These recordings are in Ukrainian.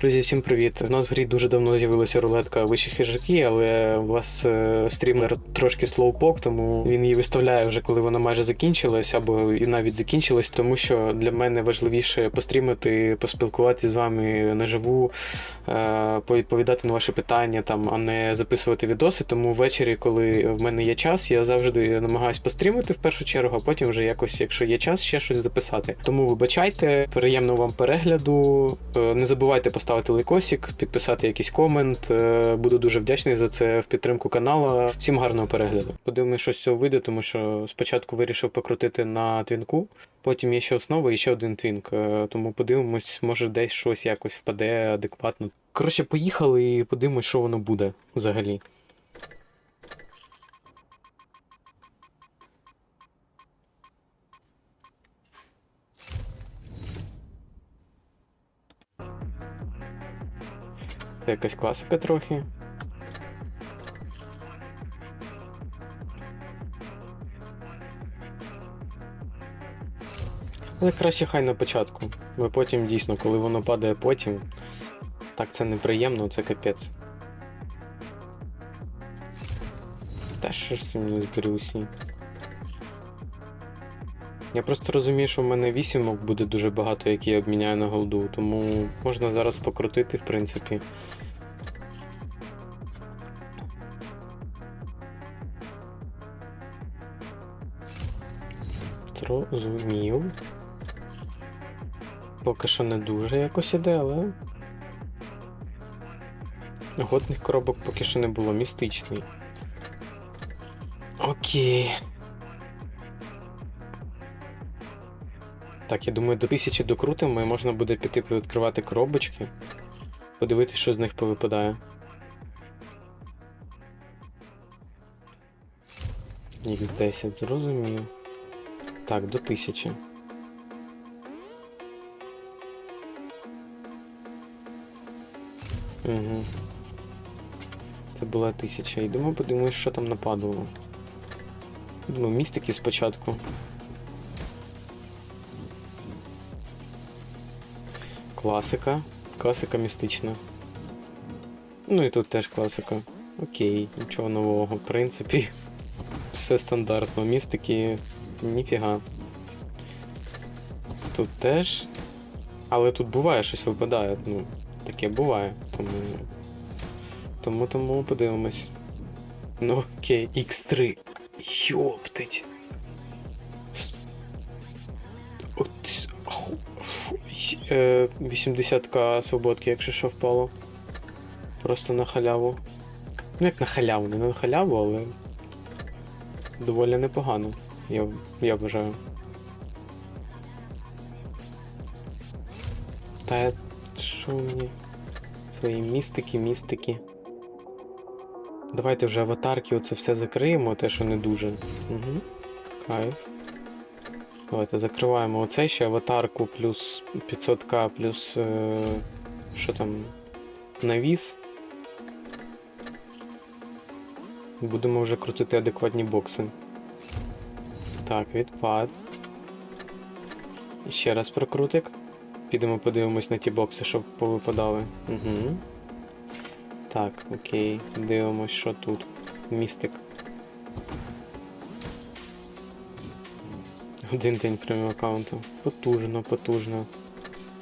Друзі, всім привіт. У нас в грі дуже давно з'явилася рулетка вищі хижаки, але у вас е, стрімер трошки слоупок, тому він її виставляє вже коли вона майже закінчилась, або і навіть закінчилась, тому що для мене важливіше пострімити, поспілкуватися з вами наживу, е, повідповідати на ваші питання, там, а не записувати відоси. Тому ввечері, коли в мене є час, я завжди намагаюся пострімити в першу чергу, а потім вже якось, якщо є час, ще щось записати. Тому вибачайте, приємного вам перегляду. Е, Не забувайте поставити лайкосик, підписати якийсь комент. Е, Буду дуже вдячний за це в підтримку канала. Всім гарного перегляду. Подивимось, що з цього вийде, тому що спочатку вирішив покрутити на твінку, потім є ще основа і ще один твінк. Е, Тому подивимось, може десь щось якось впаде адекватно. Коротше, поїхали і подивимось, що воно буде взагалі. Це якась класика трохи. Але краще хай на початку. Бо потім дійсно, коли воно падає потім, так це неприємно, це капець. Та що ж це мені збери усі? Я просто розумію, що в мене вісімок буде дуже багато, які я обміняю на голду, тому можна зараз покрутити, в принципі. Зрозумів. Поки що не дуже якось іде, але. Годних коробок поки що не було, містичний. Окей. Так, я думаю, до тисячі докрутимо і можна буде піти відкривати коробочки. Подивитися, що з них повипадає. Х10, зрозумів. Так, до тисячі. Угу. Це була тисяча. Йдемо, подивимось, що там нападало. Думаю, містики спочатку. Класика. Класика містична. Ну і тут теж класика. Окей, нічого нового. В принципі, все стандартно. Містики ніфіга. Тут теж. Але тут буває щось випадає. Ну, таке буває. Тому. Тому тому подивимось. Ну окей, X3. Йоптить. 80к свободки, якщо що впало. Просто на халяву. Ну як на халяву, не на халяву, але доволі непогано, я, я вважаю. Та що мені? Свої містики, містики. Давайте вже аватарки оце все закриємо, те, що не дуже. Угу. Кайф. Давайте закриваємо оце ще аватарку плюс 500к плюс. Е, що там? Навіс. Будемо вже крутити адекватні бокси. Так, відпад. Ще раз прокрутик. Підемо подивимось на ті бокси, щоб повипадали. Угу. Так, окей. Дивимось, що тут. Містик. Один день преміум аккаунту. Потужно, потужно.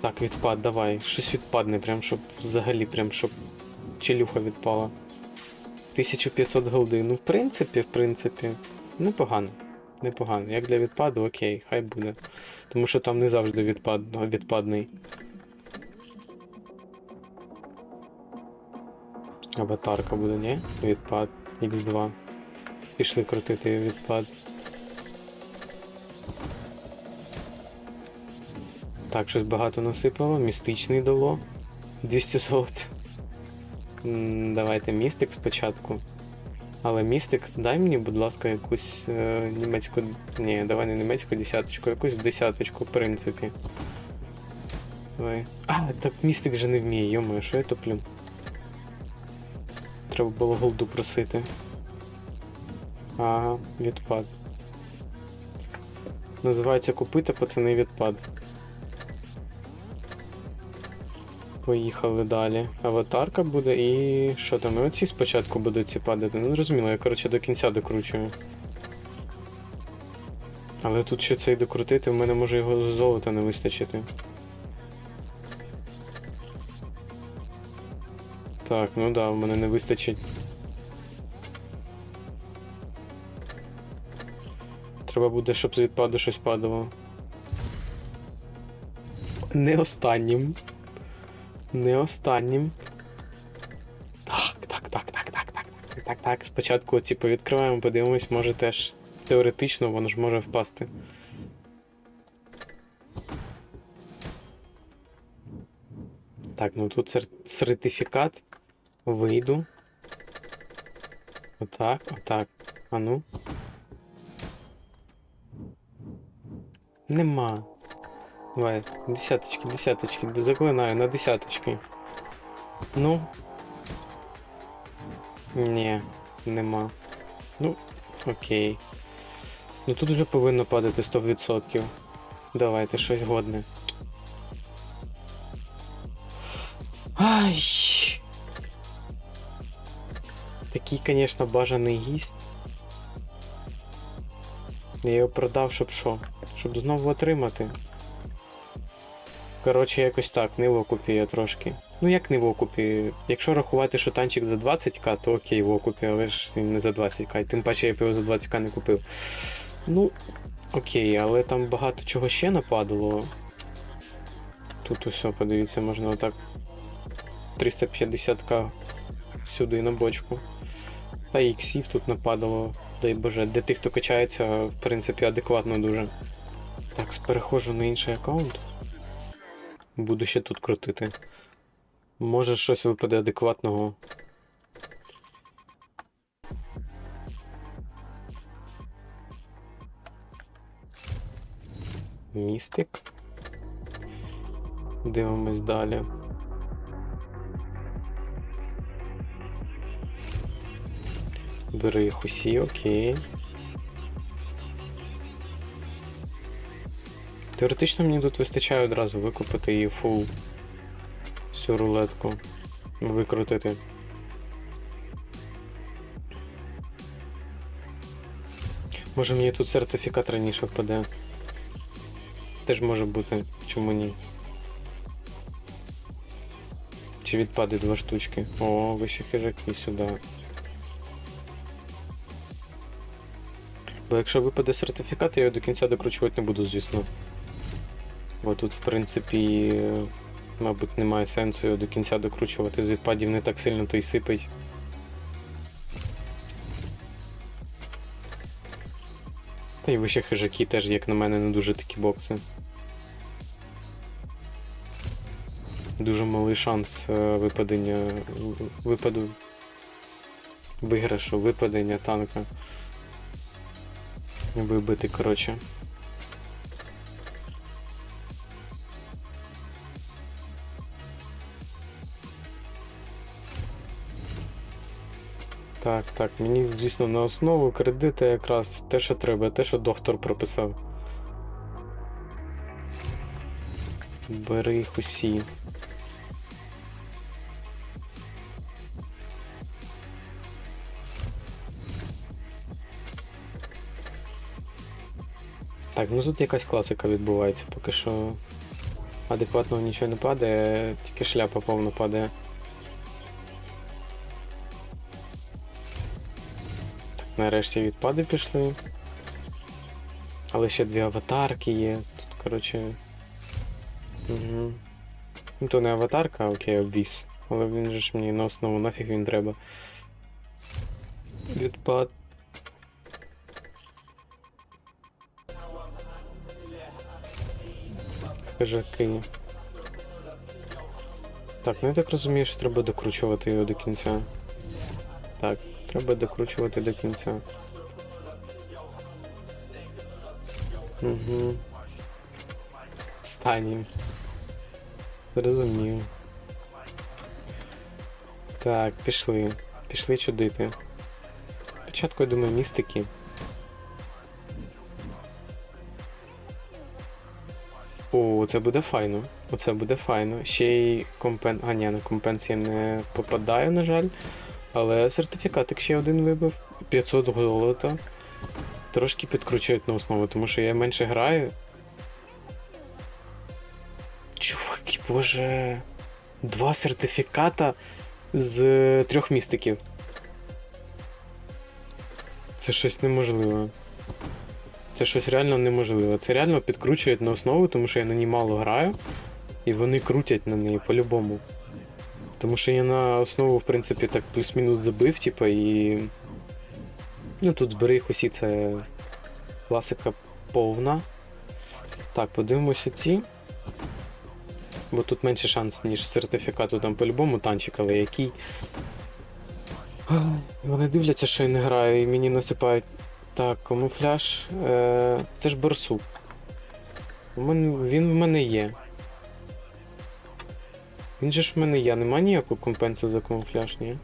Так, відпад, давай. Щось відпадне, прям щоб взагалі, прям щоб челюха відпала. 1500 голди. Ну, в принципі, в принципі, непогано. Непогано. Як для відпаду, окей, хай буде. Тому що там не завжди відпад, відпадний. Аватарка буде, ні? Відпад. Х2. Пішли крутити відпад. Так, щось багато насипало. Містичний дало. 200 золот. Давайте містик спочатку. Але містик, дай мені, будь ласка, якусь е, німецьку. Ні, давай не німецьку десяточку, якусь десяточку, в принципі. Давай. А, так містик же не вміє, йомаю, що я топлю? Треба було голду просити. Ага, відпад. Називається купити пацани відпад. Поїхали далі. Аватарка буде і. що там? І оці спочатку будуть ці падати. Ну, зрозуміло, я коротше до кінця докручую. Але тут ще цей докрутити, в мене може його золота не вистачити. Так, ну да, в мене не вистачить. Треба буде, щоб з відпаду щось падало. Не останнім. Не останнім. Так, так, так, так, так, так, так, так, так. Спочатку оці повідкриваємо, подивимось, може теж теоретично воно ж може впасти. Так, ну тут сертифікат. Вийду. Отак, отак. А ну. Нема. Давай, десяточки, десяточки, заклинаю на десяточки. Ну. Ні, нема. Ну, окей. Ну тут вже повинно падати 100%. Давайте щось годне. Ай! Такий, звісно, бажаний гість. Я його продав, щоб що? Щоб знову отримати. Коротше, якось так, не в окупі я трошки. Ну як не в окупі? Якщо рахувати, що танчик за 20к, то окей, в окупі, але ж не за 20к. І тим паче я б його за 20к не купив. Ну, окей, але там багато чого ще нападало. Тут усе, подивіться, можна отак 350к сюди на бочку. Та і іксів тут нападало, дай Боже, для тих, хто качається, в принципі, адекватно дуже. Так, переходжу на інший аккаунт. Буду ще тут крутити. Може щось випаде адекватного. Містик. Дивимось далі. Бери їх усі, окей. Теоретично мені тут вистачає одразу викупити її фул всю рулетку. Викрутити. Може мені тут сертифікат раніше впаде. Теж може бути, чому ні. Чи відпаде два штучки. О, вищі хижаки сюди. Бо якщо випаде сертифікат, я його до кінця докручувати не буду, звісно. Бо тут, в принципі, мабуть, немає сенсу його до кінця докручувати. З відпадів не так сильно то й сипить. Та й вище хижаки теж, як на мене, не дуже такі бокси. Дуже малий шанс е, випадення випаду виграшу, випадення танка. Вибити, коротше. Так, так, мені, звісно, на основу кредити якраз те, що треба, те, що доктор прописав. Бери їх усі. Так, ну тут якась класика відбувається, поки що адекватного нічого не падає, тільки шляпа повно падає. Нарешті відпади пішли. Але ще дві аватарки є. Тут, коротше. Угу. Ну то не аватарка, а окей, обвіс. Але він же ж мені на основу нафіг він треба. Відпад. Хижаки. Так, ну я так розумію, що треба докручувати його до кінця. Так, треба докручувати до кінця. Угу. Станім. Зрозумів. Так, пішли. Пішли чудити. Спочатку, я думаю, містики. О, це буде файно. Оце буде файно. Ще й компен. А, ні, на компенс я не попадаю, на жаль. Але сертифікатик ще один вибив. 500 золота. Трошки підкручують на основу, тому що я менше граю. Чуваки, боже. Два сертифіката з трьох містиків. Це щось неможливе. Це щось реально неможливе. Це реально підкручують на основу, тому що я на ній мало граю, і вони крутять на неї по-любому. Тому що я на основу, в принципі, так плюс-мінус забив, типа, і. Ну тут збери їх усі, це класика повна. Так, подивимося ці. Бо тут менше шанс, ніж сертифікату там по-любому танчик, але який. Вони дивляться, що я не граю, і мені насипають. Так, камуфляж. Е, це ж барсук. Він в мене є. Він же ж в мене є, нема ніякого компенсу за камуфляж, ні?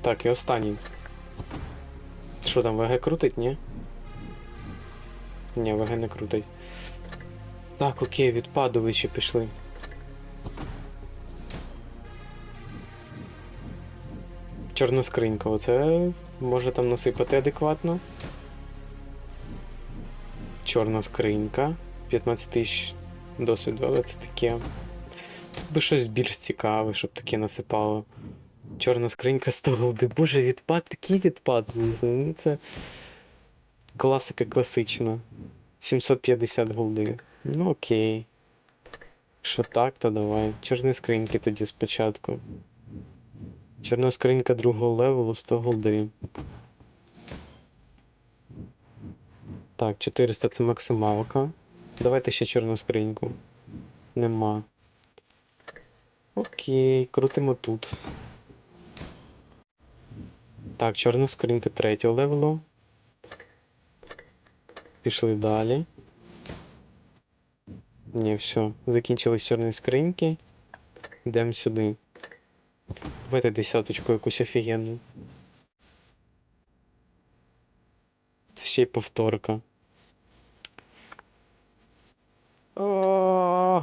Так, і останній. Що там, ВГ крутить, ні? Ні, ВГ не крутить. Так, окей, відпадовичі пішли. Чорна скринька, оце може там насипати адекватно. Чорна скринька. 15 тисяч досвіду, але це таке. Тут би щось більш цікаве, щоб таке насипало. Чорна скринька 100 голди. Боже, відпад, такий відпад. Ну, Це класика класична. 750 голди. Ну окей. Що так, то давай. Чорні скриньки тоді спочатку. Чорна скринька другого левелу 100 голди. Так, 400 це максималка. Давайте ще чорну скриньку. Нема. Окей, крутимо тут. Так, чорна скринька третього левелу. Пішли далі. Ні, все. Закінчились чорні скриньки. Йдемо сюди. Давайте десяточку якусь офігенну. Це ще й повторка. О.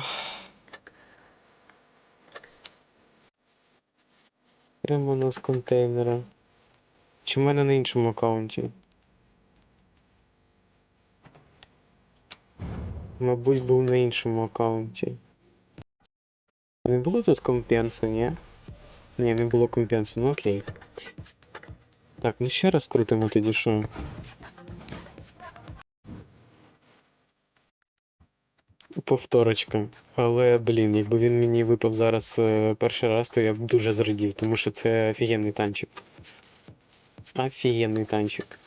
Прямо з контейнера. Чи в мене на іншому аккаунті? Мабуть, був на іншому аккаунті. Не було тут компенса, ні? Ні, не було компенсу, ну окей. Так, ну ще раз крутимо тоді що. Повторочка. Але, блін, якби він мені випав зараз е, перший раз, то я б дуже зрадів, тому що це офігенний танчик. Офігенний танчик.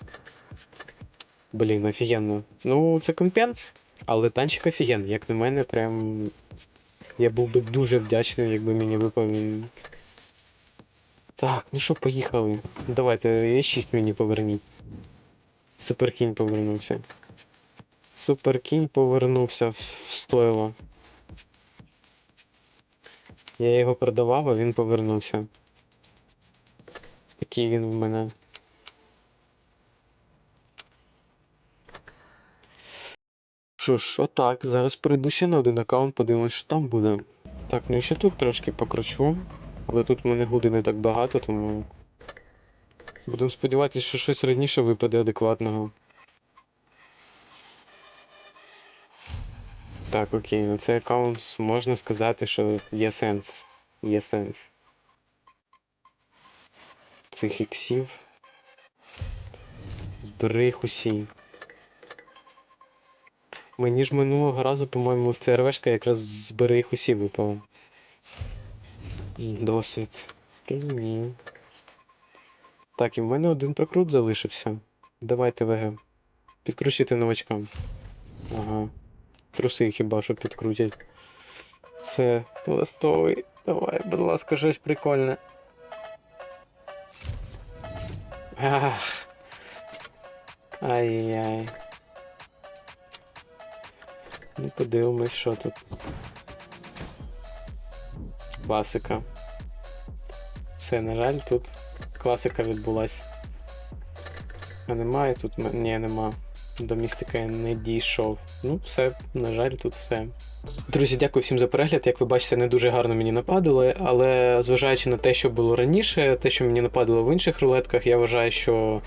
Блін, офігенно. Ну, це компенс, але танчик офігенний. Як на мене, прям. Я був би дуже вдячний, якби мені випав він. Так, ну що, поїхали. Давайте, Е6 мені поверніть. Суперкінь повернувся. Суперкінь повернувся в стойло. Я його продавав, а він повернувся. Такий він в мене. Що ж, отак, зараз перейду ще на один аккаунт, подивимось, що там буде. Так, ну і ще тут трошки покручу. Але тут в мене гуди не так багато, тому. Будемо сподіватися, що щось раніше випаде адекватного. Так, окей, на цей аккаунт можна сказати, що є сенс. Є сенс. Цих іксів. Усі. Мені ж минулого разу, по-моєму, з ЦРВшка якраз збери їх усі випало. Досвід. Ні. Так, і в мене один прокрут залишився. Давайте ВГ. Підкручуйте новачкам. Ага. Труси хіба що підкрутять. Все, ластовий. Давай, будь ласка, щось прикольне. Ах. Ай-яй. Ну, подивимось, що тут. Класика. Все, на жаль, тут класика відбулась. А немає тут. Ні, нема. До містика не дійшов. Ну, все, на жаль, тут все. Друзі, дякую всім за перегляд. Як ви бачите, не дуже гарно мені нападали, але зважаючи на те, що було раніше, те, що мені нападало в інших рулетках, я вважаю, що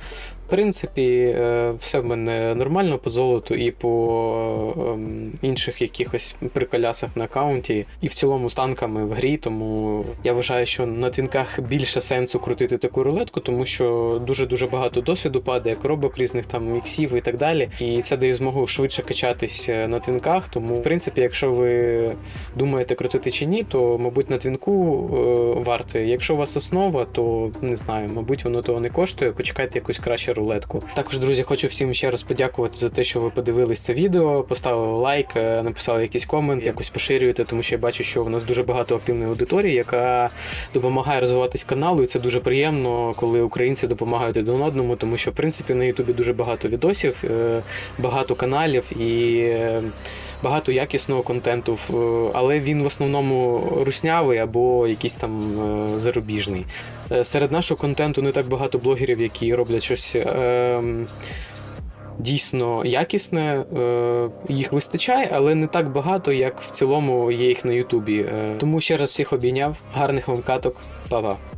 в принципі е, все в мене нормально по золоту і по ем, інших якихось приколясах на аккаунті, і в цілому з танками в грі. Тому я вважаю, що на твінках більше сенсу крутити таку рулетку, тому що дуже дуже багато досвіду падає, коробок різних там міксів і так далі. І це дає змогу швидше качатись е, на твінках. Тому, в принципі, якщо ви думаєте крутити чи ні, то мабуть на твінку е, варто. Якщо у вас основа, то не знаю, мабуть, воно того не коштує. Почекайте якусь краще рулетку. Також, друзі, хочу всім ще раз подякувати за те, що ви подивились це відео, поставили лайк, е, написали якийсь комент, якось поширюєте, тому що я бачу, що в нас дуже багато активної аудиторії, яка допомагає розвиватись каналу, і це дуже приємно, коли українці допомагають один одному, тому що в принципі на Ютубі дуже багато відосів, е, багато каналів і. Багато якісного контенту, але він в основному руснявий або якийсь там е, зарубіжний. Е, Серед нашого контенту не так багато блогерів, які роблять щось ем, дійсно якісне. Е, Їх вистачає, але не так багато, як в цілому є їх на Ютубі. Тому ще раз всіх обійняв. Гарних вам каток, Па-па.